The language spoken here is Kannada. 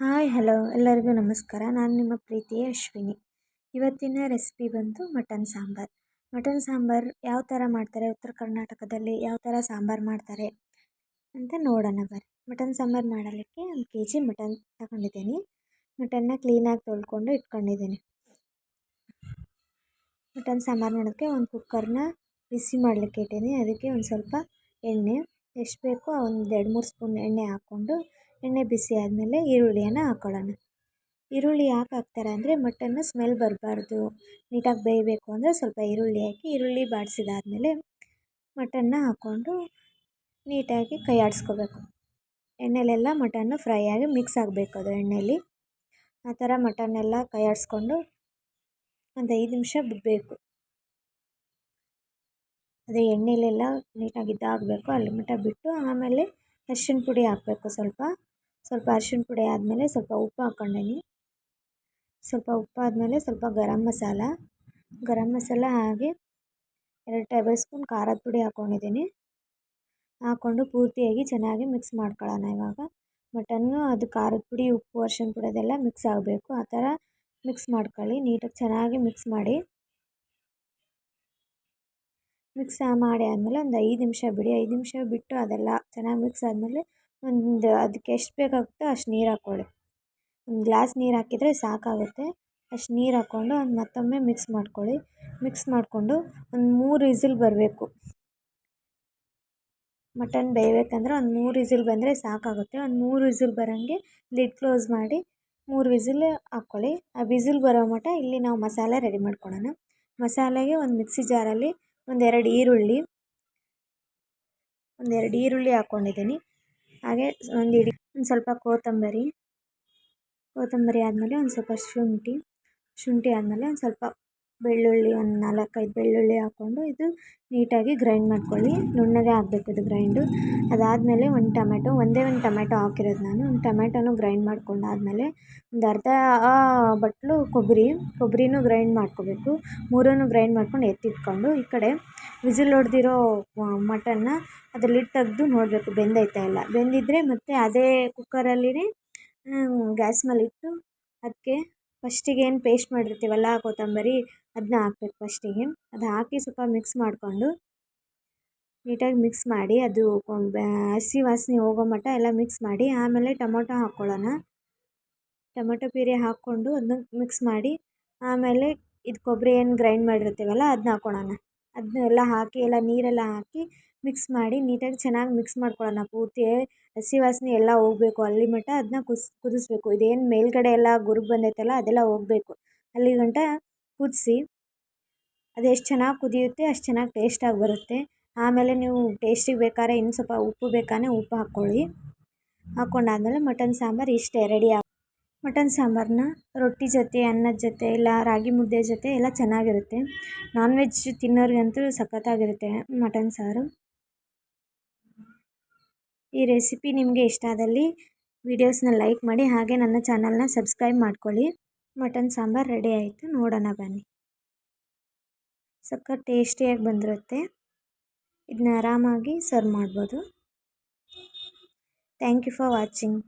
Hi, hello. ಎಲ್ಲರಿಗೂ ನಮಸ್ಕಾರ. ನಾನು ನಿಮ್ಮ ಪ್ರೀತಿಯ ಅಶ್ವಿನಿ. ಇವತ್ತಿನ ರೆಸಿಪಿ ಬಂದು ಮಟನ್ ಸಾಂಬಾರು. ಮಟನ್ ಸಾಂಬಾರು ಯಾವ ಥರ ಮಾಡ್ತಾರೆ, ಉತ್ತರ ಕರ್ನಾಟಕದಲ್ಲಿ ಯಾವ ಥರ ಸಾಂಬಾರು ಮಾಡ್ತಾರೆ ಅಂತ ನೋಡೋಣ ಬರ್ರಿ ಮಟನ್ ಸಾಂಬಾರು ಮಾಡಲಿಕ್ಕೆ ಒಂದು ಕೆ ಜಿ ಮಟನ್ ತಗೊಂಡಿದ್ದೀನಿ. ಮಟನ್ನ ಕ್ಲೀನಾಗಿ ತೊಳ್ಕೊಂಡು ಇಟ್ಕೊಂಡಿದ್ದೀನಿ. ಮಟನ್ ಸಾಂಬಾರು ಮಾಡೋಕ್ಕೆ ಒಂದು ಕುಕ್ಕರ್ನ ಬಿಸಿ ಮಾಡಲಿಕ್ಕೆ ಇಟ್ಟೀನಿ ಅದಕ್ಕೆ ಒಂದು ಸ್ವಲ್ಪ ಎಣ್ಣೆ. ಎಷ್ಟು ಬೇಕೋ ಒಂದು ಎರಡು ಮೂರು ಸ್ಪೂನ್ ಎಣ್ಣೆ ಹಾಕ್ಕೊಂಡು ಎಣ್ಣೆ ಬಿಸಿ ಆದಮೇಲೆ ಈರುಳ್ಳಿಯನ್ನು ಹಾಕ್ಕೊಳ್ಳೋಣ ಈರುಳ್ಳಿ ಯಾಕೆ ಹಾಕ್ತಾರೆ ಅಂದರೆ ಮಟನ್ನು ಸ್ಮೆಲ್ ಬರಬಾರ್ದು. ನೀಟಾಗಿ ಬೇಯಬೇಕು ಅಂದರೆ ಸ್ವಲ್ಪ ಈರುಳ್ಳಿ ಹಾಕಿ ಈರುಳ್ಳಿ ಬಾಡಿಸಿದಾದ್ಮೇಲೆ ಮಟನ್ನ ಹಾಕ್ಕೊಂಡು ನೀಟಾಗಿ ಕೈ ಆಡಿಸ್ಕೋಬೇಕು. ಎಣ್ಣೆಲೆಲ್ಲ ಮಟನ್ನು ಫ್ರೈ ಆಗಿ ಮಿಕ್ಸ್ ಆಗಬೇಕು ಅದು ಎಣ್ಣೆಯಲ್ಲಿ ಆ ಥರ ಮಟನ್ನೆಲ್ಲ ಕೈ ಆಡಿಸ್ಕೊಂಡು ಒಂದು ಐದು ನಿಮಿಷ ಬಿಡಬೇಕು. ಅದೇ ಎಣ್ಣೆಲೆಲ್ಲ ನೀಟಾಗಿ ಇದಾಗಬೇಕು ಅಲ್ಲಿ ಮಟ ಬಿಟ್ಟು ಆಮೇಲೆ ಅರ್ಶಿಣ ಪುಡಿ ಹಾಕಬೇಕು ಸ್ವಲ್ಪ. ಸ್ವಲ್ಪ ಅರ್ಶಿಣ ಪುಡಿ ಆದಮೇಲೆ ಸ್ವಲ್ಪ ಉಪ್ಪು ಹಾಕ್ಕೊಂಡೀನಿ. ಸ್ವಲ್ಪ ಉಪ್ಪು ಆದಮೇಲೆ ಸ್ವಲ್ಪ ಗರಂ ಮಸಾಲ. ಗರಂ ಮಸಾಲ ಹಾಗೆ ಎರಡು ಟೇಬಲ್ ಸ್ಪೂನ್ ಖಾರದ ಪುಡಿ ಹಾಕ್ಕೊಂಡಿದ್ದೀನಿ ಹಾಕ್ಕೊಂಡು ಪೂರ್ತಿಯಾಗಿ ಚೆನ್ನಾಗಿ ಮಿಕ್ಸ್ ಮಾಡ್ಕೊಳ್ಳೋಣ ಇವಾಗ. ಮಟನ್ನು ಅದು ಖಾರದ ಪುಡಿ, ಉಪ್ಪು ಅರ್ಶಿನ ಪುಡಿ ಅದೆಲ್ಲ ಮಿಕ್ಸ್ ಆಗಬೇಕು. ಆ ಥರ ಮಿಕ್ಸ್ ಮಾಡ್ಕೊಳ್ಳಿ. ನೀಟಾಗಿ ಚೆನ್ನಾಗಿ ಮಿಕ್ಸ್ ಮಾಡಿ. ಮಿಕ್ಸ್ ಮಾಡಿ ಆದಮೇಲೆ ಒಂದು ಐದು ನಿಮಿಷ ಬಿಡಿ. ಐದು ನಿಮಿಷ ಬಿಟ್ಟು ಅದೆಲ್ಲ ಚೆನ್ನಾಗಿ ಮಿಕ್ಸ್ ಆದಮೇಲೆ ಒಂದು ಅದಕ್ಕೆ ಎಷ್ಟು ಬೇಕಾಗುತ್ತೋ ಅಷ್ಟು ನೀರು ಹಾಕ್ಕೊಳ್ಳಿ. ಒಂದು ಗ್ಲಾಸ್ ನೀರು ಹಾಕಿದರೆ ಸಾಕಾಗುತ್ತೆ. ಅಷ್ಟು ನೀರು ಹಾಕ್ಕೊಂಡು ಒಂದು ಮತ್ತೊಮ್ಮೆ ಮಿಕ್ಸ್ ಮಾಡ್ಕೊಳ್ಳಿ. ಮಿಕ್ಸ್ ಮಾಡಿಕೊಂಡು ಒಂದು ಮೂರು ವಿಸಿಲ್ ಬರಬೇಕು. ಮಟನ್ ಬೇಯಬೇಕಂದ್ರೆ ಒಂದು ಮೂರು ವಿಸಿಲ್ ಬಂದರೆ ಸಾಕಾಗುತ್ತೆ. ಒಂದು ಮೂರು ವಿಸಿಲ್ ಬರೋಂಗೆ ಲಿಡ್ ಕ್ಲೋಸ್ ಮಾಡಿ ಮೂರು ವಿಸಿಲ್ ಹಾಕ್ಕೊಳ್ಳಿ. ಆ ವಿಸಿಲ್ ಬರೋ ಮಟ ಇಲ್ಲಿ ನಾವು ಮಸಾಲೆ ರೆಡಿ ಮಾಡ್ಕೊಳ್ಳೋಣ. ಮಸಾಲೆಗೆ ಒಂದು ಮಿಕ್ಸಿ ಜಾರಲ್ಲಿ ಒಂದೆರಡು ಈರುಳ್ಳಿ ಒಂದೆರಡು ಈರುಳ್ಳಿ ಹಾಕ್ಕೊಂಡಿದ್ದೀನಿ ಹಾಗೆ ಒಂದು ಇಡೀ, ಒಂದು ಸ್ವಲ್ಪ ಕೊತ್ತಂಬರಿ ಕೊತ್ತಂಬರಿ ಆದಮೇಲೆ ಒಂದು ಸ್ವಲ್ಪ ಶುಂಠಿ ಶುಂಠಿ ಆದಮೇಲೆ ಒಂದು ಸ್ವಲ್ಪ ಬೆಳ್ಳುಳ್ಳಿ ಒಂದು ನಾಲ್ಕೈದು ಬೆಳ್ಳುಳ್ಳಿ ಹಾಕ್ಕೊಂಡು ಇದು ನೀಟಾಗಿ ಗ್ರೈಂಡ್ ಮಾಡ್ಕೊಳ್ಳಿ. ನುಣ್ಣಗೆ ಆಗಬೇಕು ಇದು ಗ್ರೈಂಡು. ಅದಾದಮೇಲೆ ಒಂದು ಟೊಮೆಟೊ, ಒಂದೇ ಒಂದು ಟೊಮೆಟೊ ಹಾಕಿರೋದು ನಾನು. ಒಂದು ಟೊಮೆಟೊನು ಗ್ರೈಂಡ್ ಮಾಡ್ಕೊಂಡಾದಮೇಲೆ ಒಂದು ಅರ್ಧ ಬಟ್ಲು ಕೊಬ್ಬರಿ, ಕೊಬ್ಬರಿನೂ ಗ್ರೈಂಡ್ ಮಾಡ್ಕೋಬೇಕು. ಮೂರನ್ನು ಗ್ರೈಂಡ್ ಮಾಡ್ಕೊಂಡು ಎತ್ತಿಟ್ಕೊಂಡು ಈ ಕಡೆ ವಿಝಿಲ್ ಹೊಡೆದಿರೋ ಮಟನ್ನ ಅದ್ರ ತೆಗೆದು ನೋಡಬೇಕು. ಬೆಂದೈತಾ ಇಲ್ಲ. ಬೆಂದಿದ್ದರೆ ಮತ್ತೆ ಅದೇ ಕುಕ್ಕರಲ್ಲಿನೇ ಗ್ಯಾಸ್ ಮೇಲೆ ಇಟ್ಟು ಅದಕ್ಕೆ ಫಸ್ಟಿಗೆ ಏನು ಪೇಸ್ಟ್ ಮಾಡಿರ್ತೀವಲ್ಲ, ಕೊತ್ತಂಬರಿ ಅದನ್ನ ಹಾಕ್ಬೇಕು ಫಸ್ಟಿಗೆ ಅದು ಹಾಕಿ ಸ್ವಲ್ಪ ಮಿಕ್ಸ್ ಮಾಡಿಕೊಂಡು ನೀಟಾಗಿ ಮಿಕ್ಸ್ ಮಾಡಿ ಅದು ಹಸಿ ವಾಸನೆ ಹೋಗೋ ಮಟ್ಟ ಎಲ್ಲ ಮಿಕ್ಸ್ ಮಾಡಿ ಆಮೇಲೆ ಟೊಮೊಟೊ ಹಾಕ್ಕೊಳ್ಳೋಣ ಟೊಮೊಟೊ ಪ್ಯೂರಿ ಹಾಕ್ಕೊಂಡು ಅದನ್ನ ಮಿಕ್ಸ್ ಮಾಡಿ ಆಮೇಲೆ ಇದು ಕೊಬ್ಬರಿ ಏನು ಗ್ರೈಂಡ್ ಮಾಡಿರ್ತೀವಲ್ಲ ಅದನ್ನ ಹಾಕ್ಕೊಳ್ಳೋಣ ಅದನ್ನೆಲ್ಲ ಹಾಕಿ ಎಲ್ಲ ನೀರೆಲ್ಲ ಹಾಕಿ ಮಿಕ್ಸ್ ಮಾಡಿ ನೀಟಾಗಿ ಚೆನ್ನಾಗಿ ಮಿಕ್ಸ್ ಮಾಡ್ಕೊಳ್ಳೋಣ. ಪೂರ್ತಿ ಹಸಿ ವಾಸನೆ ಎಲ್ಲ ಹೋಗಬೇಕು. ಅಲ್ಲಿ ಮಟ್ಟ ಅದನ್ನ ಕುಸ್ ಕುದಿಸ್ಬೇಕು. ಇದೇನು ಮೇಲುಗಡೆ ಎಲ್ಲ ಗುರುಗು ಬಂದೈತಲ್ಲ ಅದೆಲ್ಲ ಹೋಗಬೇಕು. ಅಲ್ಲಿ ಗಂಟ ಕುದಿಸಿ, ಅದು ಎಷ್ಟು ಚೆನ್ನಾಗಿ ಕುದಿಯುತ್ತೆ, ಅಷ್ಟು ಚೆನ್ನಾಗಿ ಟೇಸ್ಟಾಗಿ ಬರುತ್ತೆ. ಆಮೇಲೆ ನೀವು ಟೇಸ್ಟಿಗೆ ಬೇಕಾದ್ರೆ ಇನ್ನು ಸ್ವಲ್ಪ ಉಪ್ಪು ಬೇಕಾದ್ರೆ ಉಪ್ಪು ಹಾಕ್ಕೊಳ್ಳಿ. ಹಾಕ್ಕೊಂಡಾದ್ಮೇಲೆ ಮಟನ್ ಸಾಂಬಾರು ಇಷ್ಟೇ ರೆಡಿ ಆಗಿ ಮಟನ್ ಸಾಂಬಾರನ್ನ ರೊಟ್ಟಿ ಜೊತೆ, ಅನ್ನದ ಜೊತೆ, ಇಲ್ಲ ರಾಗಿ ಮುದ್ದೆ ಜೊತೆ ಎಲ್ಲ ಚೆನ್ನಾಗಿರುತ್ತೆ. ನಾನ್ ವೆಜ್ ತಿನ್ನೋರಿಗಂತೂ ಸಖತ್ತಾಗಿರುತ್ತೆ ಮಟನ್ ಸಾರು. ಈ ರೆಸಿಪಿ ನಿಮಗೆ ಇಷ್ಟ ಆದಲ್ಲಿ ವಿಡಿಯೋಸ್ನ ಲೈಕ್ ಮಾಡಿ, ಹಾಗೆ ನನ್ನ ಚಾನಲ್ನ ಸಬ್ಸ್ಕ್ರೈಬ್ ಮಾಡ್ಕೊಳ್ಳಿ. ಮಟನ್ ಸಾಂಬಾರು ರೆಡಿ ಆಯಿತು, ನೋಡೋಣ ಬನ್ನಿ. ಸಖತ್ ಟೇಸ್ಟಿಯಾಗಿ ಬಂದಿರುತ್ತೆ. ಇದನ್ನ ಆರಾಮಾಗಿ ಸರ್ವ್ ಮಾಡ್ಬೋದು. Thank you for watching